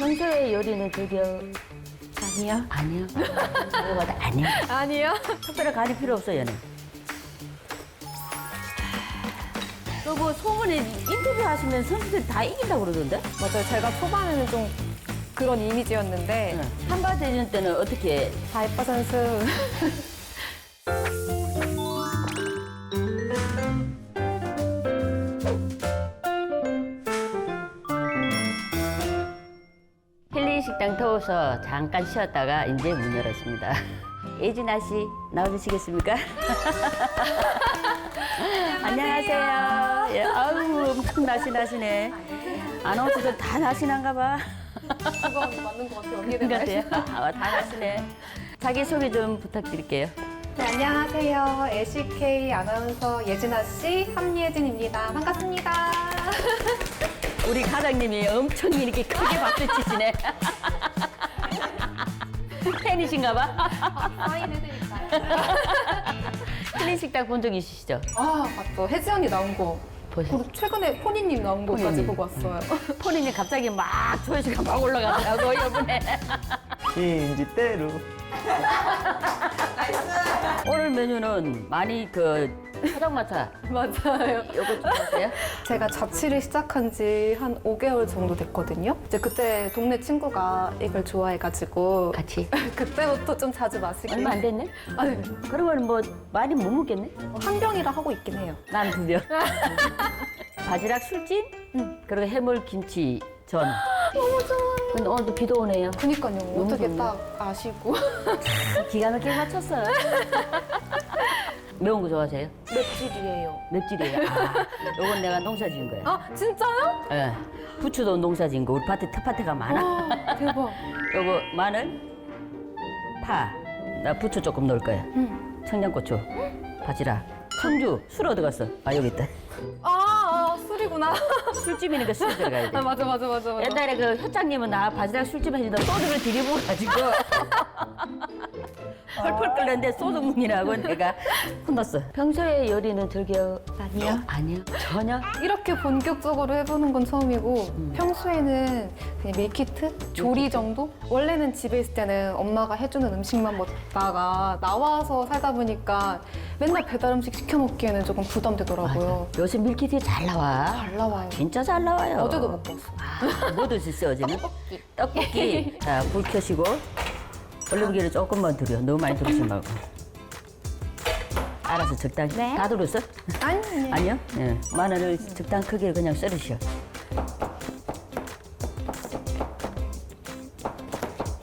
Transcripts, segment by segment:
평소에 요리는 저기요 아니요. 아니요. 저거보다 아니요. 아니요. 특별히 간이 필요 없어 얘는. 그리고 소문에 인터뷰 하시면 선수들이 다 이긴다고 그러던데? 맞아요. 제가 초반에는 좀 그런 이미지였는데 네. 한바 대전 때는 어떻게 다이빠 선수 더워서 잠깐 쉬었다가 이제 문 열었습니다. 예진아 씨 나와주시겠습니까? 안녕하세요. 예, 아우 엄청 날씬하시네. 아나운서들 다 날씬한가 봐. 그거 맞는 것 같아요. 언니들 같아요. 아, 다 날씬해. 자기 소개 좀 부탁드릴게요. 네, 안녕하세요. LCK 아나운서 예진아 씨, 함예진입니다. 반갑습니다. 우리 과장님이 엄청 이렇게 크게 박수 치시네. 팬이신가 봐. 사인해드릴까요? 힐링 식당 본적 있으시죠? 아, 맞죠. 혜지 언니 나온 거. 보셨어요? 그리고 최근에 포니님 나온 거까지 포니님. 보고 왔어요. 폰이 갑자기 막 조회수가 막 올라가더라고 이번에 인지대로 오늘 메뉴는 많이 그 포장마차 맞아요. 요거 좀 보세요 제가 자취를 시작한 지 한 5개월 정도 됐거든요. 이제 그때 동네 친구가 이걸 좋아해가지고 같이 그때부터 좀 자주 마시게. 얼마 안 됐네? 아, 네. 그러면 뭐 많이 못 먹겠네? 한 병이라 하고 있긴 해요. 난두 병. 바지락 술찜? 그리고 해물 김치 전. 너무 좋아요. 근데 오늘도 비도 오네요. 그니까요. 어떻게 좋네. 딱 아시고. 기가 막히게 맞췄어요. 매운 거 좋아하세요? 맵찔이에요. 맵찔이에요. 아, 요건 내가 농사 지은 거예요. 아, 진짜요? 예. 부추도 농사 지은 거. 우리 밭에 텃밭에가 많아. 와, 대박. 요거 마늘, 파. 나 부추 조금 넣을 거야. 음. 청양고추, 바지락, 청주. 술 어디 갔어? 아 여기 있다. 아, 아, 술이구나. 술집이니까 술 들어가야 돼. 아, 맞아, 맞아, 맞아, 맞아. 옛날에 그 효장님은 나 바지락 술집 해주다 소주를 들이부어 가지고 펄펄 끓는데 소주 문이라고 내가 혼났어. 평소에 요리는 즐겨? 아니요. 아니요. 전혀? 이렇게 본격적으로 해보는 건 처음이고 음. 평소에는 그냥 밀키트? 조리 정도? 원래는 집에 있을 때는 엄마가 해주는 음식만 먹다가 나와서 살다 보니까 맨날 배달 음식 시켜 먹기에는 조금 부담되더라고요. 요새 밀키트 잘 나와. 잘 나와요. 진짜 잘 나와요. 어제도 먹고 왔어. 아, 뭐 드셨어요, 어제는? 떡볶이. 떡볶이. 자, 불 켜시고 올리브기를 조금만 들여. 너무 많이 들으지 말고. 알아서 적당히. 네. 다 들었어? 아니, 아니. 아니요? 예. 마늘을 적당 크기로 그냥 썰으시오.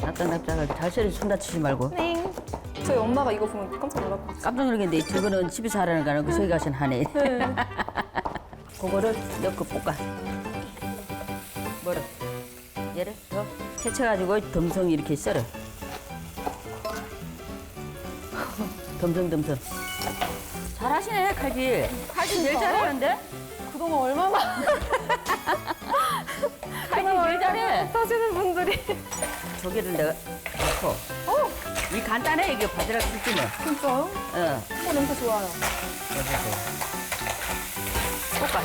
납작납작하게 잘 썰어 손 다 치지 말고. 네. 저희 엄마가 이거 보면 깜짝 놀랄 것 같아요. 깜짝 놀랐는데 저거는 집에서 하라는 거 아니고 저기 가신 하네. 그거를 넣고 볶아. 뭐를? 얘를 더 채쳐가지고 덤성 이렇게 썰어. 덤성덤성. 잘하시네 칼질. 칼질 제일 잘하는데? 그동안 얼마나 칼질 제일 잘해. 하시는 분들이 조개를 내가 넣고. 이 간단해 이게 바지락 술찜은. 진짜요? 어. 어, 냄새 좋아요. 볶아.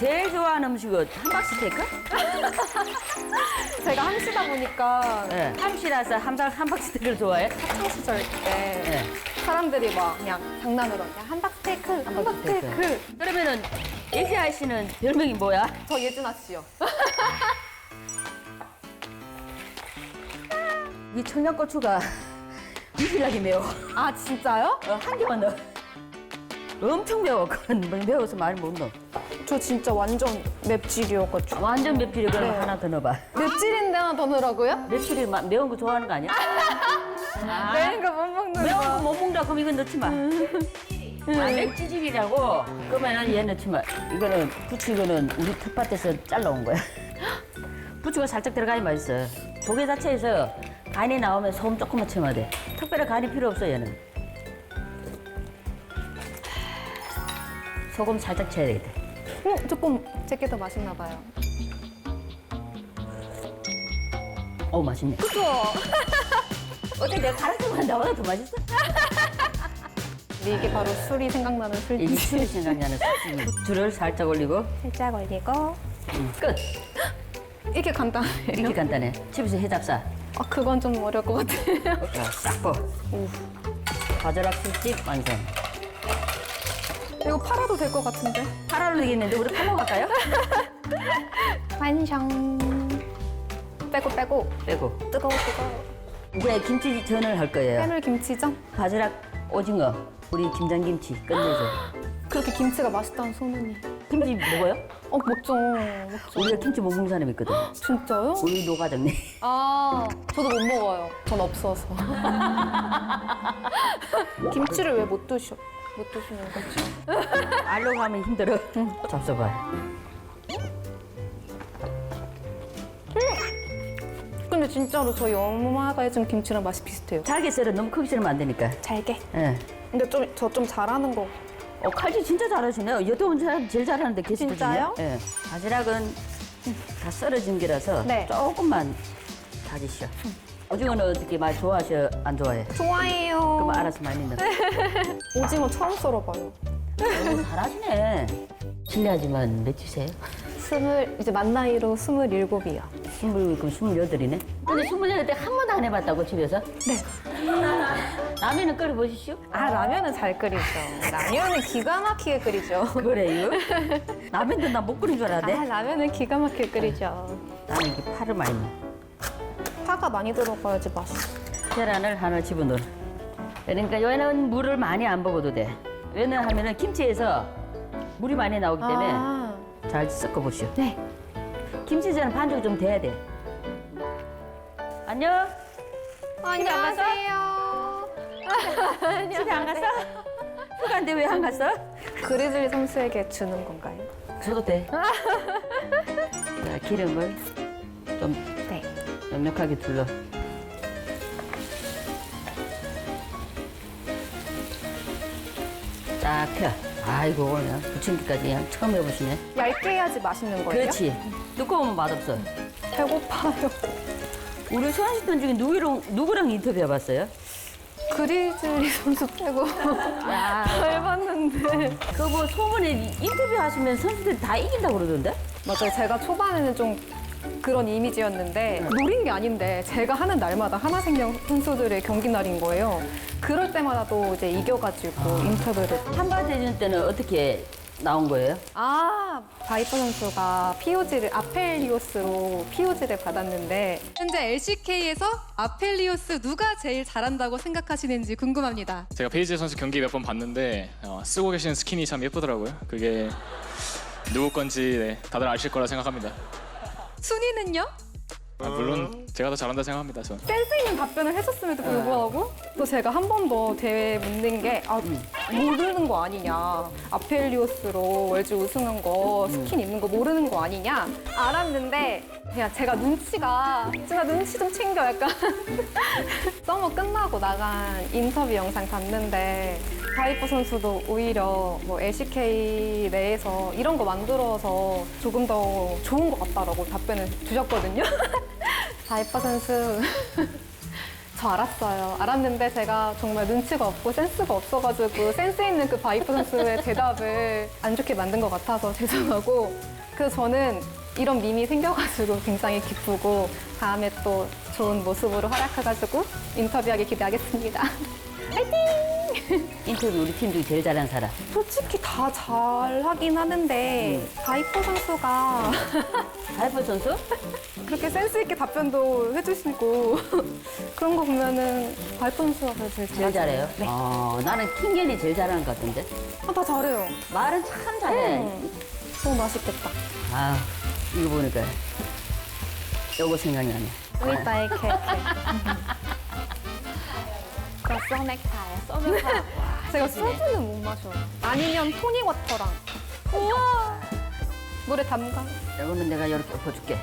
제일 좋아하는 음식은 함박스테이크? 제가 함시다 보니까 네. 함씨라서 함박 함박스테이크를 좋아해? 학창 시절 때 네. 사람들이 막 그냥 장난으로 그냥 함박 스테이크, 함박 스테이크. 그러면은 예지아 씨는 별명이 뭐야? 저 예진아 씨요. 이 청양고추가 미실하게 매워. 아 진짜요? 어, 한 개만 넣어. 엄청 매워. 그건 뭐 매워서 많이 못 넣어. 저 진짜 완전 맵찔이어가지고. 완전 맵찔이 그럼 네. 하나 더 넣어봐. 맵찔인데 하나 더 넣으라고요? 맵찔이 마- 매운 거 좋아하는 거 아니야? 아, 매운 거 못 먹는 매운 거 거. 못 먹는다 그럼 이건 넣지 마. 아, 맵찌질이라고? 그러면 얘 넣지 마. 이거는 부추 이거는 우리 텃밭에서 잘라온 거야. 부추가 살짝 들어가야 맛있어. 조개 자체에서 간이 나오면 소금 조금만 쳐야 돼. 특별히 간이 필요 없어 얘는. 소금 살짝 쳐야 되겠다. 음, 조금 제게 더 맛있나 봐요. 어우 맛있네. 그죠? 어때 내가 가르쳐만 나보다 더 맛있어? 근데 이게 바로 술이 생각나는 이 술집. 술이 생각나는 술찜. 부추를 살짝 올리고 살짝 올리고. 음, 끝. 이게 간단해요? 간단해. 집에서 해잡사. 아, 그건 좀 어려울 것 같아요. 자, 싹 퍼. 바지락 술집 완성. 이거 팔아도 될 것 같은데? 파라로 되겠는데 우리 갈까요? 완성. 빼고 빼고. 빼고. 뜨거워 뜨거워. 이제 김치전을 할 거예요. 해물 김치전? 바지락 오징어. 우리 김장김치 끝내줘. 그렇게 김치가 맛있다는 소문이. 김치 먹어요? 어, 먹죠. 먹죠. 우리가 김치 못 먹는 사람이 있거든. 진짜요? 우리 노가정네. 아, 저도 못 먹어요. 전 없어서. 김치를 왜 못 드셔? 못 드시는 거죠? 알로 가면 힘들어. 잡숴봐. 근데 진짜로 저희 엄마가 해준 김치랑 맛이 비슷해요. 잘게 썰어 너무 크게 썰으면 안 되니까. 잘게. 예. 근데 좀 저 좀 잘하는 거. 어, 칼질 진짜 잘하시네요. 여태온 사람 제일 잘하는데 게스트거든요. 진짜요? 예. 바지락은 다 썰어진 게라서 네. 조금만 다지셔. 오징어는 어떻게 많이 좋아하셔? 안 좋아해? 좋아해요. 그럼 알아서 많이 넣어. 오징어 처음 썰어봐요. 오, 잘하시네. 실례하지만 몇이세요? 스물 이제 만 나이로 스물일곱이요. 스물, 그럼 스물여덟이네? 근데 스물여덟 때 한 번도 안 해봤다고, 집에서? 네. 라면은 끓여 보시오. 아 라면은 잘 끓이죠. 라면은 기가 막히게 끓이죠. 그래요? 라면도 나 못 끓인 줄아 알았네. 라면은 기가 막히게 끓이죠. 나는 이게 파를 많이 넣어. 파가 많이 들어가야지 맛있어. 계란을 하나 집어넣어. 그러니까 얘는 물을 많이 안 먹어도 돼. 왜냐 하면은 김치에서 물이 많이 나오기 때문에 아, 잘 섞어보시오. 네. 김치전은 반죽이 좀 돼야 돼. 안녕? 안녕하세요. 집에 안 갔어? 휴가인데 왜 안 갔어? 그리즐리 선수에게 주는 건가요? 줘도 돼. 자, 기름을 좀 네. 넉넉하게 둘러. 딱 펴. 아이고, 그냥 부침기까지 그냥 처음 해보시네. 얇게 해야지 맛있는 거예요? 그렇지. 두꺼우면 맛없어. 배고파요. 우리 소환시던 중에 누구랑, 누구랑 인터뷰 해봤어요? 그리즐리 선수 빼고 다 해봤는데 그뭐 소문에 인터뷰 하시면 선수들이 다 이긴다고 그러던데? 맞아요. 제가 초반에는 좀 그런 이미지였는데 노린 게 아닌데 제가 하는 날마다 하나생명 선수들의 경기 날인 거예요. 그럴 때마다 또 이제 이겨가지고 인터뷰를 한바디 대전 때는 어떻게 나온 거예요? 아 바이퍼 선수가 POG를 아펠리오스로 POG를 받았는데 현재 LCK에서 아펠리오스 누가 제일 잘한다고 생각하시는지 궁금합니다. 제가 페이지 선수 경기 몇 번 봤는데 어, 쓰고 계신 스킨이 참 예쁘더라고요. 그게 누구 건지 네, 다들 아실 거라 생각합니다. 순위는요? 아, 물론 제가 더 잘한다 생각합니다. 전. 센스 있는 답변을 해줬음에도 불구하고 또 제가 한 번 더 대회에 묻는 게 아, 모르는 거 아니냐 아펠리오스로 월주 우승한 거 스킨 입는 거 모르는 거 아니냐 알았는데 그냥 제가 눈치가 제가 눈치 좀 챙겨 약간 서머 끝나고 나간 인터뷰 영상 봤는데 바이퍼 선수도 오히려 뭐 LCK 내에서 이런 거 만들어서 조금 더 좋은 것 같다라고 답변을 주셨거든요. 바이퍼 선수 저 알았어요. 알았는데 제가 정말 눈치가 없고 센스가 없어가지고 센스 있는 그 바이퍼 선수의 대답을 안 좋게 만든 것 같아서 죄송하고 그래서 저는 이런 밈이 생겨가지고 굉장히 기쁘고 다음에 또 좋은 모습으로 활약해가지고 인터뷰하기 기대하겠습니다. 인터뷰 우리 팀 중에 제일 잘하는 사람. 솔직히 다 잘하긴 하는데 바이퍼 선수가 바이퍼 선수? 그렇게 센스 있게 답변도 해주시고 그런 거 보면은 바이퍼 선수가 제일 제일 잘하죠. 잘해요? 네. 어, 나는 킹겐이 제일 잘하는 것 같은데. 아, 다 잘해요. 말은 참 잘해. 음. 너무 맛있겠다. 아, 이거 보니까 요거 생각이 나네. 우리따의 케이크. 저 써넥타요. 써넥타. 제가 소주는 못 마셔요. 아니면 토닉 워터랑. 우와. 물에 담가. 이거는 내가 이렇게 엎어줄게.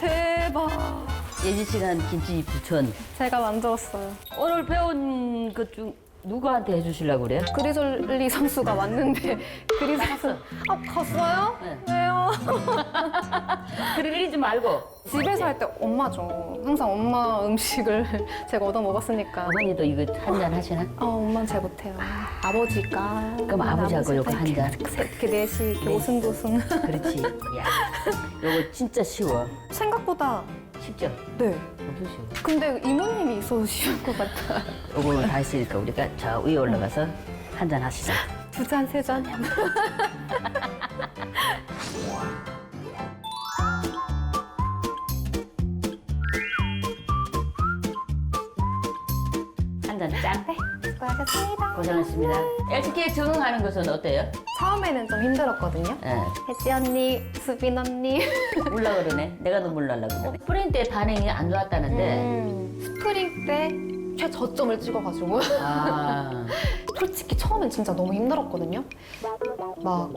대박. 예지 시간 김치 부천. 제가 만들었어요. 오늘 배운 것 중 누구한테 해주시려고 그래요? 그리즐리 선수가 왔는데 그리즐리 선수 아 갔어요? 네. 아, 그러지 말고 집에서 할 때 엄마죠. 항상 엄마 음식을 제가 얻어 먹었으니까. 어머니도 이거 한 잔 하시나? 아, 엄마는 잘 못해요. 아버지가. 그럼 아버지하고 요거 한 잔. 이렇게 넷이 이렇게 오순도순. 그렇지. 야, 요거 진짜 쉬워. 생각보다 쉽죠? 네. 엄청 쉬워. 근데 이모님이 있어서 쉬운 것 같아. 요거 다 했으니까 우리가 저 위에 올라가서 한 잔 하시자. 두 잔, 세 잔. 고생하셨습니다. LCK에 적응하는 것은 어때요? 처음에는 좀 힘들었거든요. 예. 혜지 언니, 수빈 언니. 물라 그러네. 내가 너물 날라 그러네. 프린 때 반응이 안 좋았다는데. 음, 스프링 때 최저점을 찍어가지고. 아. 솔직히 처음엔 진짜 너무 힘들었거든요. 막